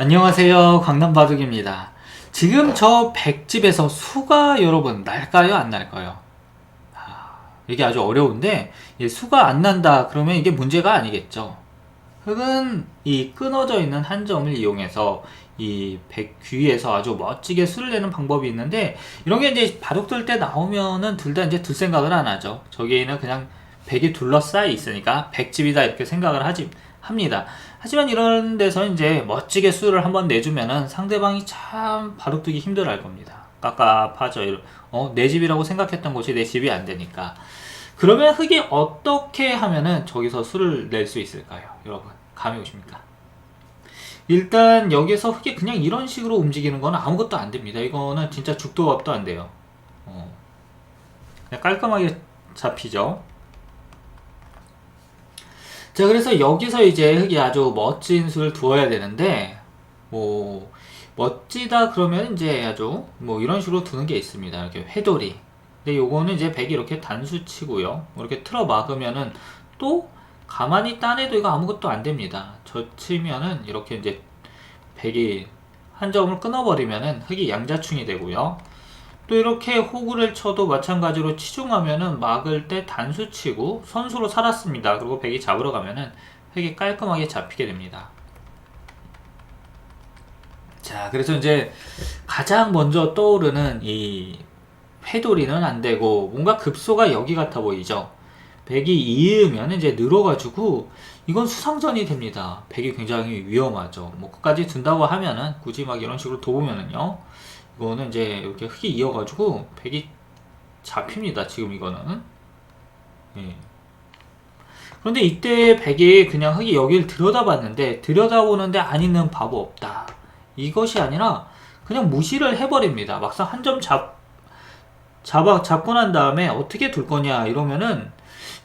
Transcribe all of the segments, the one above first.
안녕하세요. 강남바둑입니다. 지금 저 백집에서 수가 여러분 날까요? 안 날까요? 아, 이게 아주 어려운데 이 수가 안 난다 그러면 이게 문제가 아니겠죠. 흙은 이 끊어져 있는 한 점을 이용해서 이 백귀에서 아주 멋지게 수를 내는 방법이 있는데 이런 게 이제 바둑 둘 때 나오면은 둘 다 이제 둘 생각을 안 하죠. 저기에는 그냥 백이 둘러싸여 있으니까 백집이다 이렇게 생각을 하지 합니다. 하지만 이런 데서 이제 멋지게 수를 한번 내주면은 상대방이 참 바둑두기 힘들어 할 겁니다. 깝깝하죠. 어, 내 집이라고 생각했던 곳이 내 집이 안 되니까. 그러면 흙이 어떻게 하면은 저기서 수를 낼 수 있을까요? 여러분, 감이 오십니까? 일단 여기서 흙이 그냥 이런 식으로 움직이는 건 아무것도 안 됩니다. 이거는 진짜 죽도 밥도 안 돼요. 어. 그냥 깔끔하게 잡히죠. 자, 그래서 여기서 이제 흙이 아주 멋진 수를 두어야 되는데, 뭐, 멋지다 그러면 이제 아주 뭐 이런 식으로 두는 게 있습니다. 이렇게 회돌이. 근데 요거는 이제 백이 이렇게 단수 치고요. 뭐 이렇게 틀어 막으면은 또 가만히 따내도 이거 아무것도 안 됩니다. 저 치면은 이렇게 이제 백이 한 점을 끊어버리면은 흙이 양자충이 되고요. 또 이렇게 호구를 쳐도 마찬가지로 치중하면은 막을 때 단수 치고 선수로 살았습니다. 그리고 백이 잡으러 가면은 흙이 깔끔하게 잡히게 됩니다. 자, 그래서 이제 가장 먼저 떠오르는 이 회돌이는 안 되고 뭔가 급소가 여기 같아 보이죠. 백이 이으면 이제 늘어가지고 이건 수상전이 됩니다. 백이 굉장히 위험하죠. 뭐 끝까지 둔다고 하면은 굳이 막 이런 식으로 도우면은요. 이거는 이제 이렇게 흙이 이어가지고 백이 잡힙니다. 지금 이거는. 예. 그런데 이때 백이 그냥 흙이 여기를 들여다봤는데 들여다보는데 안 있는 바보 없다. 이것이 아니라 그냥 무시를 해버립니다. 막상 한 점 잡, 잡아, 잡고 난 다음에 어떻게 둘 거냐 이러면은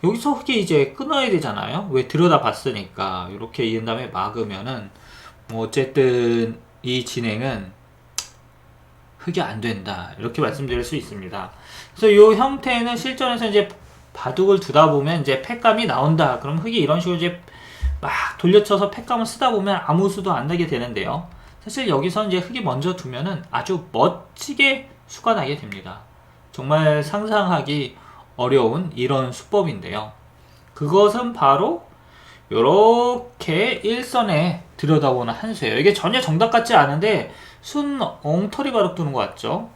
여기서 흙이 이제 끊어야 되잖아요. 왜 들여다봤으니까. 이렇게 이은 다음에 막으면은 뭐 어쨌든 이 진행은 흙이 안 된다. 이렇게 말씀드릴 수 있습니다. 그래서 이 형태는 실전에서 이제 바둑을 두다 보면 이제 팩감이 나온다. 그럼 흙이 이런 식으로 이제 막 돌려쳐서 팩감을 쓰다 보면 아무 수도 안 나게 되는데요. 사실 여기서 이제 흙이 먼저 두면은 아주 멋지게 수가 나게 됩니다. 정말 상상하기 어려운 이런 수법인데요. 그것은 바로 이렇게 일선에 들여다보는 한 수예요. 이게 전혀 정답 같지 않은데 순 엉터리 바둑 두는 것 같죠?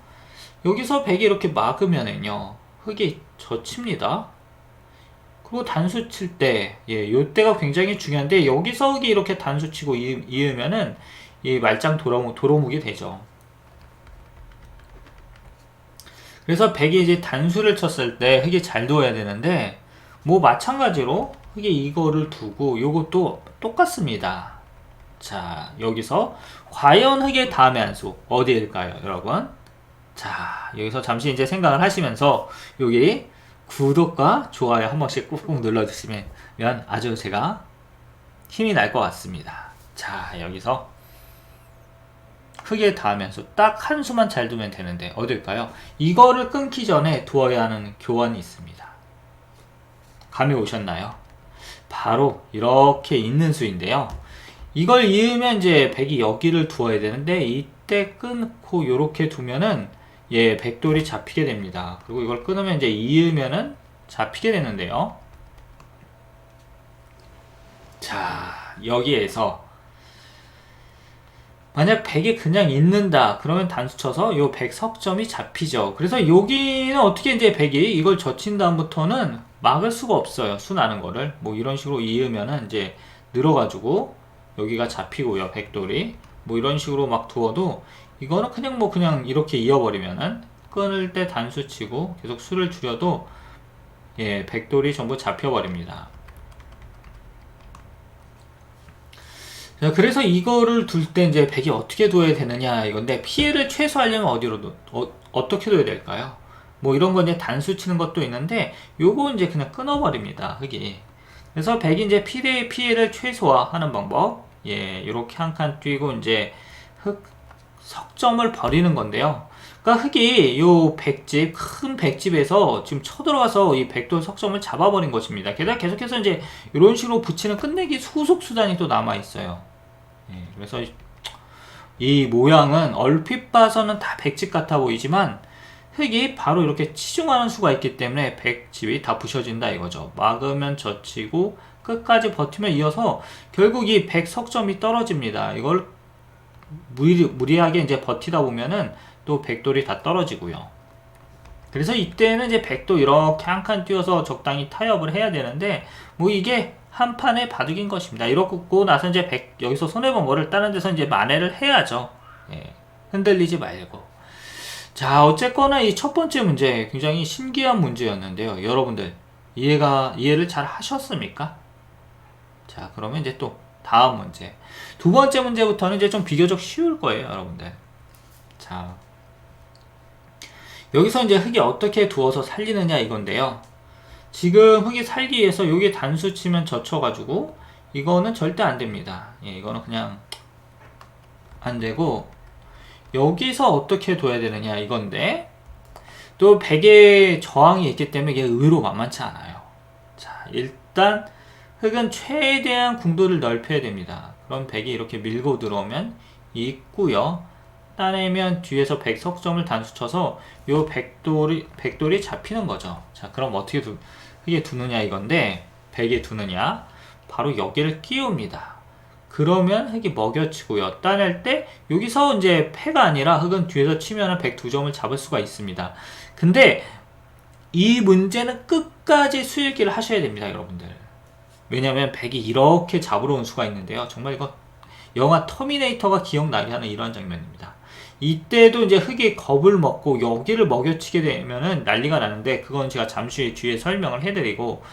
여기서 백이 이렇게 막으면은요, 흙이 젖힙니다. 그리고 단수 칠 때, 예, 요때가 굉장히 중요한데, 여기서 흙이 이렇게 단수 치고 이- 이으면은, 이 말짱 도로, 도로묵이 되죠. 그래서 백이 이제 단수를 쳤을 때 흙이 잘 두어야 되는데, 뭐 마찬가지로 흙이 이거를 두고, 요것도 똑같습니다. 자, 여기서 과연 흙의 다음의 한수 어디일까요, 여러분? 자, 여기서 잠시 이제 생각을 하시면서 여기 구독과 좋아요 한 번씩 꾹꾹 눌러주시면 아주 제가 힘이 날 것 같습니다. 자, 여기서 흙에 닿으면서 딱한 수만 잘 두면 되는데 어딜까요? 이거를 끊기 전에 두어야 하는 교환이 있습니다. 감이 오셨나요? 바로 이렇게 있는 수인데요. 이걸 이으면 이제 백이 여기를 두어야 되는데 이때 끊고 이렇게 두면은 예 백돌이 잡히게 됩니다. 그리고 이걸 끊으면 이제 이으면은 잡히게 되는데요. 자 여기에서 만약 백이 그냥 있는다 그러면 단수 쳐서 요백 석점이 잡히죠. 그래서 여기는 어떻게 이제 백이 이걸 젖힌 다음부터는 막을 수가 없어요. 수 나는 거를 뭐 이런 식으로 이으면은 이제 늘어가지고 여기가 잡히고요 백돌이. 뭐 이런 식으로 막 두어도 이거는 그냥 뭐 그냥 이렇게 이어버리면은 끊을 때 단수 치고 계속 수를 줄여도 예 백돌이 전부 잡혀버립니다. 자, 그래서 이거를 둘 때 이제 백이 어떻게 둬야 되느냐 이건데 피해를 최소화하려면 어디로 둬, 어, 어떻게 둬야 될까요? 뭐 이런 건 이제 단수 치는 것도 있는데 요거 이제 그냥 끊어버립니다 흙이. 그래서 백이 이제 피해 피해를 최소화하는 방법 예 이렇게 한 칸 뛰고 이제 흙 석점을 버리는 건데요. 그러니까 흙이 요 백집 큰 백집에서 지금 쳐들어가서 이 백돌 석점을 잡아버린 것입니다. 게다가 계속해서 이제 이런 식으로 붙이는 끝내기 후속 수단이 또 남아 있어요. 예, 그래서 이 모양은 얼핏 봐서는 다 백집 같아 보이지만 흙이 바로 이렇게 치중하는 수가 있기 때문에 백집이 다 부셔진다 이거죠. 막으면 젖히고 끝까지 버티면 이어서 결국 이 백석점이 떨어집니다. 이걸 무리, 무리하게 이제 버티다 보면은 또 백돌이 다 떨어지고요. 그래서 이때는 이제 백도 이렇게 한 칸 띄워서 적당히 타협을 해야 되는데 뭐 이게 한 판의 바둑인 것입니다. 이렇고 나서 이제 백 여기서 손해 본 거를 다른 데서 이제 만회를 해야죠. 예, 흔들리지 말고. 자, 어쨌거나 이 첫 번째 문제 굉장히 신기한 문제였는데요. 여러분들 이해가 이해를 잘 하셨습니까? 자, 그러면 이제 또 다음 문제. 두 번째 문제부터는 이제 좀 비교적 쉬울 거예요, 여러분들. 자, 여기서 이제 흙이 어떻게 두어서 살리느냐 이건데요. 지금 흙이 살기 위해서 여기 단수 치면 젖혀가지고 이거는 절대 안 됩니다. 예, 이거는 그냥 안 되고 여기서 어떻게 둬야 되느냐 이건데 또 백의 저항이 있기 때문에 이게 의외로 만만치 않아요. 자, 일단 흙은 최대한 궁도를 넓혀야 됩니다. 그럼 백이 이렇게 밀고 들어오면 있고요. 따내면 뒤에서 백석점을 단수 쳐서 요 백돌이 백돌이 잡히는 거죠. 자, 그럼 어떻게 두, 흙에 두느냐 이건데 백에 두느냐 바로 여기를 끼웁니다. 그러면 흙이 먹여치고요. 따낼 때 여기서 이제 패가 아니라 흙은 뒤에서 치면은 백두 점을 잡을 수가 있습니다. 근데 이 문제는 끝까지 수일기를 하셔야 됩니다, 여러분들. 왜냐면 백이 이렇게 잡으러 온 수가 있는데요. 정말 이거 영화 터미네이터가 기억나게 하는 이러한 장면입니다. 이때도 이제 흙이 겁을 먹고 여기를 먹여치게 되면은 난리가 나는데 그건 제가 잠시 뒤에 설명을 해드리고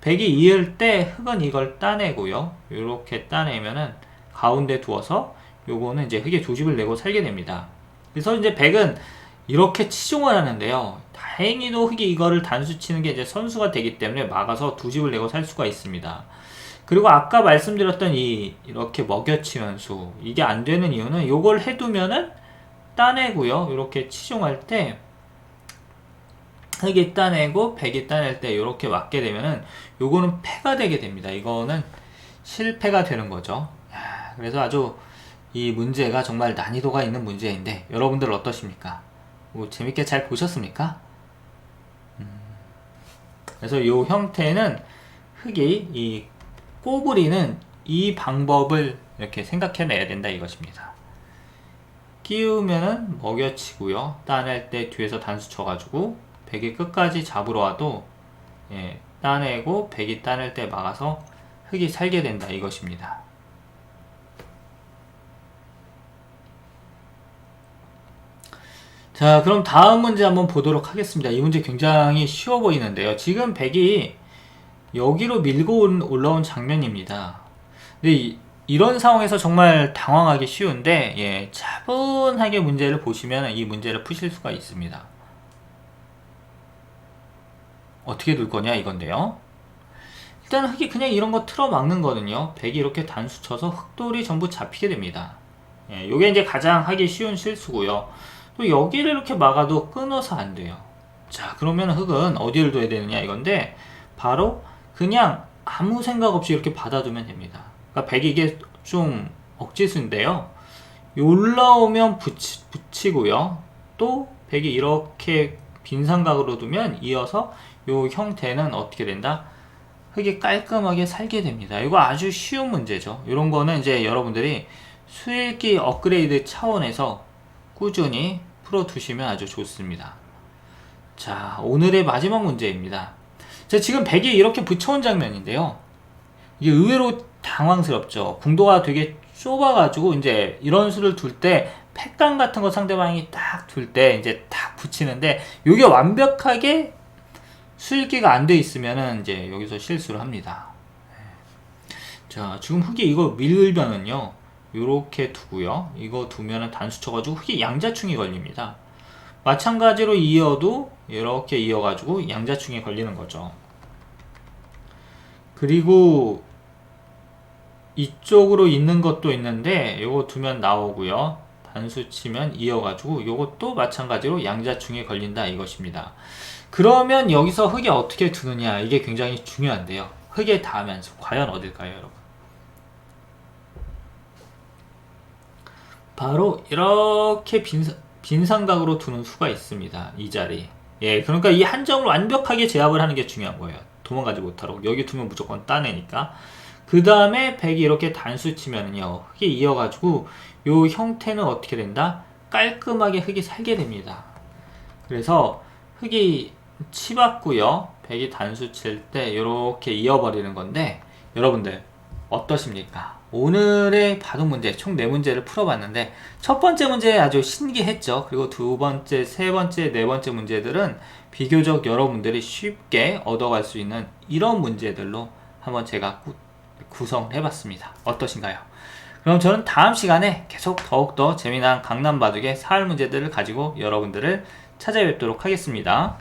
백이 이을 때 흙은 이걸 따내고요. 이렇게 따내면은 가운데 두어서 요거는 이제 흙에 두 집을 내고 살게 됩니다. 그래서 이제 백은 이렇게 치중을 하는데요. 다행히도 흙이 이거를 단수 치는 게 이제 선수가 되기 때문에 막아서 두 집을 내고 살 수가 있습니다. 그리고 아까 말씀드렸던 이 이렇게 먹여치면 수 이게 안 되는 이유는 요걸 해두면은 따내고요. 이렇게 치중할 때 흙이 따내고 백이 따낼 때 이렇게 맞게 되면은 요거는 패가 되게 됩니다. 이거는 실패가 되는 거죠. 야, 그래서 아주 이 문제가 정말 난이도가 있는 문제인데 여러분들 어떠십니까? 뭐 재밌게 잘 보셨습니까? 음, 그래서 이 형태는 흙이 이 꼬부리는 이 방법을 이렇게 생각해내야 된다 이것입니다. 끼우면은 먹여치고요. 따낼 때 뒤에서 단수 쳐가지고 백이 끝까지 잡으러 와도 예, 따내고 백이 따낼 때 막아서 흙이 살게 된다 이것입니다. 자, 그럼 다음 문제 한번 보도록 하겠습니다. 이 문제 굉장히 쉬워 보이는데요. 지금 백이 여기로 밀고 올라온 장면입니다. 근데 이, 이런 상황에서 정말 당황하기 쉬운데, 예, 차분하게 문제를 보시면 이 문제를 푸실 수가 있습니다. 어떻게 둘 거냐 이건데요. 일단 흙이 그냥 이런 거 틀어 막는 거는요. 백이 이렇게 단수 쳐서 흙돌이 전부 잡히게 됩니다. 예, 요게 이제 가장 하기 쉬운 실수고요. 또 여기를 이렇게 막아도 끊어서 안 돼요. 자, 그러면 흙은 어디를 둬야 되느냐 이건데 바로 그냥 아무 생각 없이 이렇게 받아두면 됩니다. 그러니까 백이 이게 좀 억지수인데요. 올라오면 붙이, 붙이고요. 또 백이 이렇게 빈 삼각으로 두면 이어서 요 형태는 어떻게 된다? 흙이 깔끔하게 살게 됩니다. 이거 아주 쉬운 문제죠. 이런 거는 이제 여러분들이 수일기 업그레이드 차원에서 꾸준히 풀어두시면 아주 좋습니다. 자, 오늘의 마지막 문제입니다. 자, 지금 백이 이렇게 붙여온 장면인데요. 이게 의외로 당황스럽죠. 궁도가 되게 좁아가지고 이제 이런 수를 둘 때 팩감 같은 거 상대방이 딱 둘 때 이제 딱 붙이는데 이게 완벽하게 수일기가 안 돼 있으면은 이제 여기서 실수를 합니다. 자, 지금 흙이 이거 밀면은요. 요렇게 두고요. 이거 두면은 단수 쳐가지고 흙이 양자충이 걸립니다. 마찬가지로 이어도 이렇게 이어가지고 양자충이 걸리는 거죠. 그리고 이쪽으로 있는 것도 있는데 요거 두면 나오고요. 단수 치면 이어가지고 요것도 마찬가지로 양자충에 걸린다 이것입니다. 그러면 여기서 흙이 어떻게 두느냐 이게 굉장히 중요한데요. 흙에 닿으면서 과연 어딜까요, 여러분? 바로 이렇게 빈, 빈 삼각으로 두는 수가 있습니다. 이 자리. 예, 그러니까 이 한 점을 완벽하게 제압을 하는 게 중요한 거예요. 도망가지 못하도록. 여기 두면 무조건 따내니까. 그 다음에 백이 이렇게 단수 치면은요, 흙이 이어가지고, 요 형태는 어떻게 된다? 깔끔하게 흙이 살게 됩니다. 그래서 흙이 치받고요, 백이 단수 칠 때 이렇게 이어버리는 건데, 여러분들, 어떠십니까? 오늘의 바둑 문제, 총 4문제를 풀어봤는데, 첫 번째 문제 아주 신기했죠. 그리고 두 번째, 세 번째, 네 번째 문제들은 비교적 여러분들이 쉽게 얻어갈 수 있는 이런 문제들로 한번 제가 구, 구성해봤습니다. 어떠신가요? 그럼 저는 다음 시간에 계속 더욱더 재미난 강남 바둑의 사활 문제들을 가지고 여러분들을 찾아뵙도록 하겠습니다.